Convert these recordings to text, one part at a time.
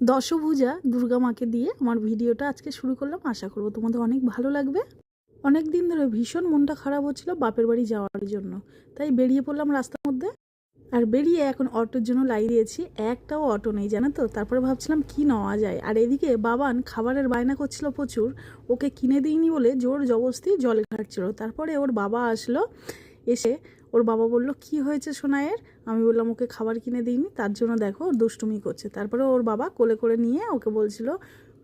দশভুজা দুর্গা মাকে দিয়ে আমার ভিডিওটা আজকে শুরু করলাম। আশা করব তোমাদের অনেক ভালো লাগবে। অনেক দিন ধরে ভীষণ মনটা খারাপ হচ্ছিল বাপের বাড়ি যাওয়ার জন্য। তাই বেরিয়ে পড়লাম রাস্তার মধ্যে। আর বেরিয়ে এখন অটোর জন্য লাই দিয়েছি। একটাও অটো নেই, জানো তো? তারপরে ভাবছিলাম কি নেওয়া যায়? আর এদিকে বাবান খাবারের বায়না করছিল প্রচুর। ওকে কিনে দিইনি বলে জোর জবস্তি জলে ঘাটছিল তারপরে ওর বাবা আসলো, এসে ওর বাবা বলল কি হয়েছে সোনায়ের আমি বললাম ওকে খাবার কিনে দিইনি তার জন্য দেখো ওর দুষ্টুমি করছে। তারপরে ওর বাবা কোলে করে নিয়ে ওকে বলছিল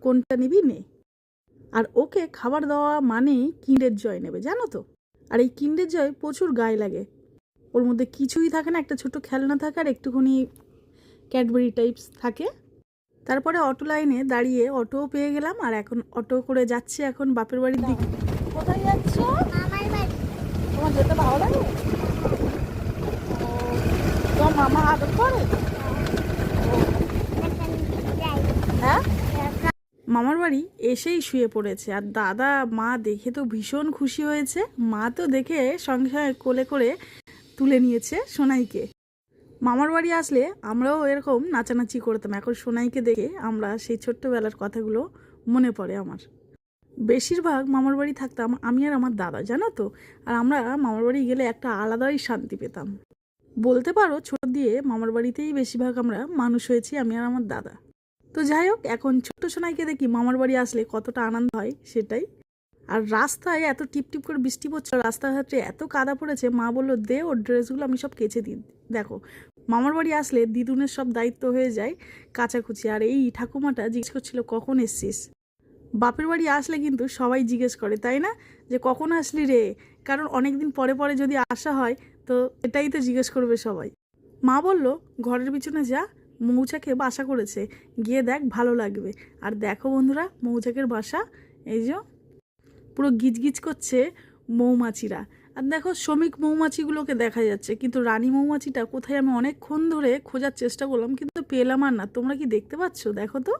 কোনটা নিবি নে। আর ওকে খাবার দেওয়া মানেই কিন্ডের জয় নেবে জানো তো? আর এই কিন্ডের জয় প্রচুর গায়ে লাগে। ওর মধ্যে কিছুই থাকে না একটা ছোট খেলনা থাকে আর একটুখানি ক্যাডবেরি টাইপস থাকে। তারপরে অটো লাইনে দাঁড়িয়ে অটোও পেয়ে গেলাম আর এখন অটো করে যাচ্ছে এখন বাপের বাড়ির দিকে। কোথায় যাচ্ছ? তোমার যেতে ভালো লাগে? তোমার মামা আদর করে? হ্যাঁ? মামার বাড়ি এসেই শুয়ে পড়েছে, আর দাদা, মা দেখে তো ভীষণ খুশি হয়েছে। মা তো দেখে সঙ্গে কোলে করে তুলে নিয়েছে সোনাইকে। মামার বাড়ি আসলে আমরাও এরকম নাচানাচি করতাম। এখন সোনাইকে দেখে আমরা সেই ছোট্টবেলার কথাগুলো মনে পড়ে আমার। বেশিরভাগ মামার বাড়ি থাকতাম আমি আর আমার দাদা, জানো তো? আর আমরা মামার বাড়ি গেলে একটা আলাদাই শান্তি পেতাম। বলতে পারো, ছোট দিয়ে মামার বাড়িতেই বেশিরভাগ আমরা মানুষ হয়েছি আমি আর আমার দাদা। তো যাই হোক, এখন ছোট্ট সোনাইকে দেখি মামার বাড়ি আসলে কতটা আনন্দ হয়, সেটাই। আর রাস্তায় এত টিপ টিপ করে বৃষ্টি পড়ছে, রাস্তাঘাটে এত কাদা পড়েছে, মা বলল, দে ওর ড্রেসগুলো, আমি সব কেচে দিই দেখো, মামার বাড়ি আসলে দিদুনের সব দায়িত্ব হয়ে যায় কাচাকুচি। আর এই ঠাকুমাটা জিজ্ঞেস করছিল, কখন এসছিস? বাপের বাড়ি আসলে কিন্তু সবাই জিজ্ঞেস করে, তাই না? যে কখন আসলি রে? কারণ অনেক দিন পরে পরে যদি আসা হয়, তো এটাই তো জিজ্ঞেস করবে সবাই। মা বলল, ঘরের পিছনে যা, মৌচাকে বাসা করেছে, গিয়ে দেখ ভালো লাগবে। আর দেখো বন্ধুরা, মৌচাকের বাসা, এই যে পুরো গিজগিজ করছে মৌমাছিরা। আর দেখো শ্রমিক মৌমাছিগুলোকে দেখা যাচ্ছে, কিন্তু রানী মৌমাছিটা কোথায় আমি অনেকক্ষণ ধরে খোঁজার চেষ্টা করলাম, কিন্তু পেলাম আর না। তোমরা কি দেখতে পাচ্ছ? দেখো তো।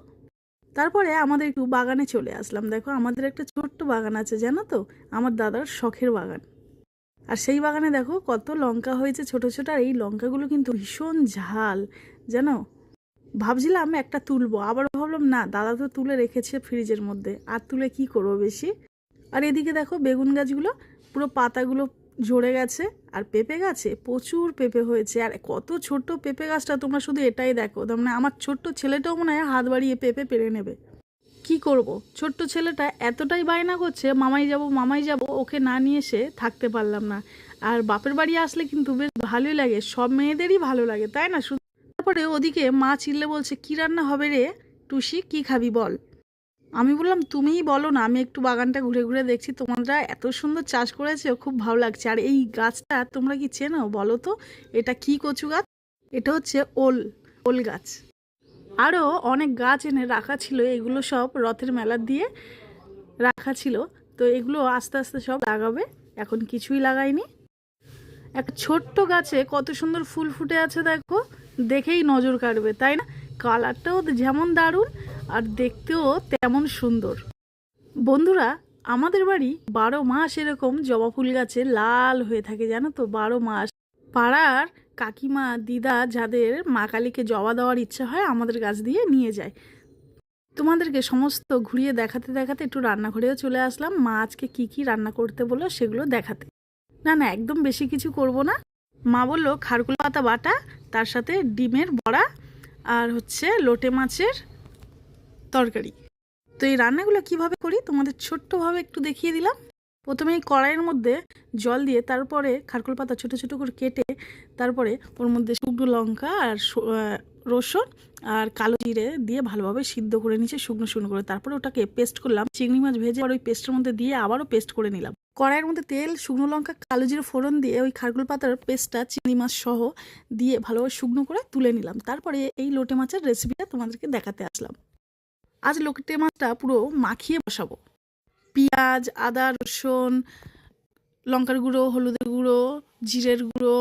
তারপরে আমাদের একটু বাগানে চলে আসলাম। দেখো, আমাদের একটা ছোট্ট বাগান আছে, জানো তো? আমার দাদার শখের বাগান। আর সেই বাগানে দেখো, কত লঙ্কা হয়েছে ছোট ছোট, আর এই লঙ্কাগুলো কিন্তু ভীষণ ঝাল, জানো? ভাবছিলাম একটা তুলবো, আবার ভাবলাম না, দাদা তো তুলে রেখেছে ফ্রিজের মধ্যে, আর তুলে কি করব বেশি? আর এদিকে দেখো, বেগুন গাছগুলো, পুরো পাতাগুলো ঝরে গেছে আর পেঁপে গাছে প্রচুর পেঁপে হয়েছে। আর কত ছোট্ট পেঁপে গাছটা তোমরা শুধু এটাই দেখো। তার মানে আমার ছোট্ট ছেলেটাও মনে হয় হাত বাড়িয়ে পেঁপে পেরে নেবে। কি করব? ছোট্ট ছেলেটা এতটাই বায়না করছে, মামাই যাব মামাই যাব, ওকে না নিয়ে এসে থাকতে পারলাম না। আর বাপের বাড়ি আসলে কিন্তু বেশ ভালোই লাগে, সব মেয়েদেরই ভালো লাগে, তাই না? শুধু তারপরে ওদিকে মা চিল্লে বলছে, কি রান্না হবে রে? টুসি, কি খাবি বল? আমি বললাম, তুমিই বলো না, আমি একটু বাগানটা ঘুরে ঘুরে দেখছি। তোমরা এত সুন্দর চাষ করেছে, খুব ভালো লাগছে। আর এই গাছটা তোমরা কি চেনো? বলো তো, এটা কি কচু গাছ? এটা হচ্ছে ওল ওল গাছ। আরও অনেক গাছ এনে রাখা ছিল, এগুলো সব রথের মেলা দিয়ে রাখা ছিল। তো এগুলো আস্তে আস্তে সব লাগাবে, এখন কিছুই লাগাইনি। একটা ছোট্ট গাছে কত সুন্দর ফুল ফুটে আছে, দেখো। দেখেই নজর কাড়বে, তাই না? কালারটাও যেমন দারুণ আর দেখতেও তেমন সুন্দর। বন্ধুরা, আমাদের বাড়ি বারো মাস এরকম জবা ফুল গাছে লাল হয়ে থাকে, জানো তো, বারো মাস। পাড়ার কাকিমা, দিদা যাদের মা কালীকে জবা দেওয়ার ইচ্ছা হয়, আমাদের গাছ দিয়ে নিয়ে যায়। তোমাদেরকে সমস্ত ঘুরিয়ে দেখাতে দেখাতে একটু রান্নাঘরেও চলে আসলাম। মা আজকে কী কী রান্না করতে বলল সেগুলো দেখাতে। না না, একদম বেশি কিছু করব না। মা বলল, খারকুল পাতা বাটা, তার সাথে ডিমের বড়া, আর হচ্ছে লোটে মাছের তরকারি। তো এই রান্নাগুলো কীভাবে করি তোমাদের ছোট্টভাবে একটু দেখিয়ে দিলাম। প্রথমে এই কড়াইয়ের মধ্যে জল দিয়ে তারপরে খারকুল পাতা ছোটো ছোটো করে কেটে তারপরে ওর মধ্যে শুকনো লঙ্কা আর রসুন আর কালো জিরে দিয়ে ভালোভাবে সিদ্ধ করে নিচে শুকনো শুকনো করে তারপরে ওটাকে পেস্ট করলাম। চিংড়ি মাছ ভেজে আর ওই পেস্টের মধ্যে দিয়ে আবারও পেস্ট করে নিলাম। কড়াইয়ের মধ্যে তেল, শুকনো লঙ্কা, কালো জিরে ফোড়ন দিয়ে ওই খারকুল পাতার পেস্টটা, চিংড়ি মাছ সহ দিয়ে ভালোভাবে শুকনো করে তুলে নিলাম। তারপরে এই লোটে মাছের রেসিপিটা তোমাদেরকে দেখাতে আসলাম। আজ লোটে মাছটা পুরো মাখিয়ে বসাবো। পেঁয়াজ, আদা, রসুন, লঙ্কার গুঁড়ো, হলুদের গুঁড়ো, জিরের গুঁড়ো,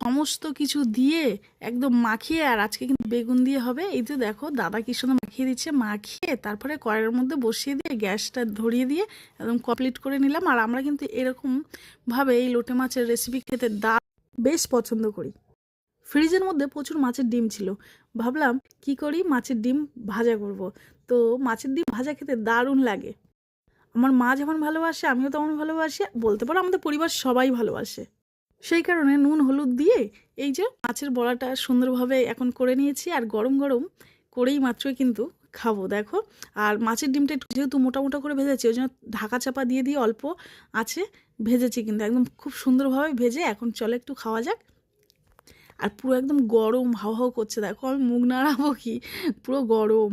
সমস্ত কিছু দিয়ে একদম মাখিয়ে, আর আজকে কিন্তু বেগুন দিয়ে হবে। এই যে দেখো, দাদা কি সুন্দর মাখিয়ে দিচ্ছে। মাখিয়ে তারপরে কড়াইয়ের মধ্যে বসিয়ে দিয়ে গ্যাসটা ধরিয়ে দিয়ে একদম কমপ্লিট করে নিলাম। আর আমরা কিন্তু এরকম ভাবে এই লোটে মাছের রেসিপি খেতে দা বেশ পছন্দ করি। ফ্রিজের মধ্যে প্রচুর মাছের ডিম ছিল। ভাবলাম কি করি? মাছের ডিম ভাজা করব। তো মাছের ডিম ভাজা খেতে দারুণ লাগে। আমার মা যেমন ভালোবাসে, আমিও তেমন ভালোবাসি। বলতে পারো আমাদের পরিবার সবাই ভালোবাসে। সেই কারণে নুন, হলুদ দিয়ে এই যে মাছের বড়াটা সুন্দরভাবে এখন করে নিয়েছি আর গরম গরম করেই মাত্রই কিন্তু খাব, দেখো। আর মাছের ডিমটা একটু যেহেতু মোটা মোটা করে ভেজেছি, ওই জন্য ঢাকা চাপা দিয়ে দিয়ে অল্প আছে ভেজেছি কিন্তু। একদম খুব সুন্দরভাবে ভেজে এখন চলে একটু খাওয়া যাক। আর পুরো একদম গরম, হাওয়া হাও করছে, দেখো আমি মুখ নাড়াবো কি? পুরো গরম।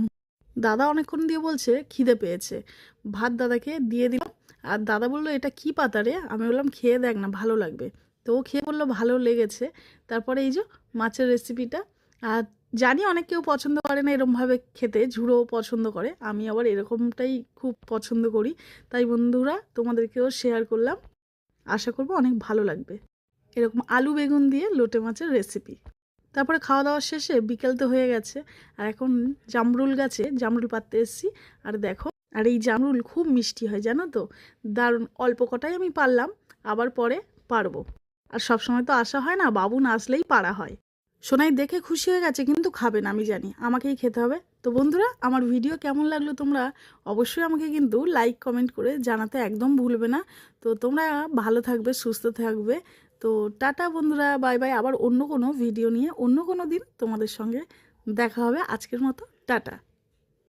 দাদা অনেকক্ষণ দিয়ে বলছে, খিদে পেয়েছে। ভাত দাদাকে দিয়ে দিলাম আর দাদা বলল, এটা কি পাতা রে? আমি বললাম, খেয়ে দেখ না, ভালো লাগবে। তো ও খেয়ে বলল, ভালো লেগেছে। তারপরে এই যে মাছের রেসিপিটা আর জানি অনেক কেউ পছন্দ করে না এরকমভাবে খেতে ঝুড়ো পছন্দ করে। আমি আবার এরকমটাই খুব পছন্দ করি। তাই বন্ধুরা, তোমাদেরকেও শেয়ার করলাম। আশা করব অনেক ভালো লাগবে। এরকম আলু বেগুন দিয়ে লোটে মাছের রেসিপি তারপরে খাওয়া দাওয়া শেষে বিকেল তো হয়ে গেছে, আর এখন জামরুল গাছে জামরুল পাততে এসেছি। আর দেখো, আর এই জামরুল খুব মিষ্টি হয়, জানো তো? দারুণ, অল্প কটাই আমি পারলাম, আবার পরে পারব। আর সবসময় তো আসা হয় না, বাবু না আসলেই পারা হয়। সোনাই দেখে খুশি হয়ে গেছে, কিন্তু খাবে না, আমি জানি। আমাকেই খেতে হবে। তো বন্ধুরা, আমার ভিডিও কেমন লাগল তোমরা অবশ্যই আমাকে কিন্তু লাইক কমেন্ট করে জানাতে একদম ভুলবে না। তো তোমরা ভালো থাকবে, সুস্থ থাকবে। তো টাটা বন্ধুরা, বাই বাই। আবার অন্য কোনো ভিডিও নিয়ে অন্য কোনো দিন তোমাদের সঙ্গে দেখা হবে। আজকের মতো টাটা।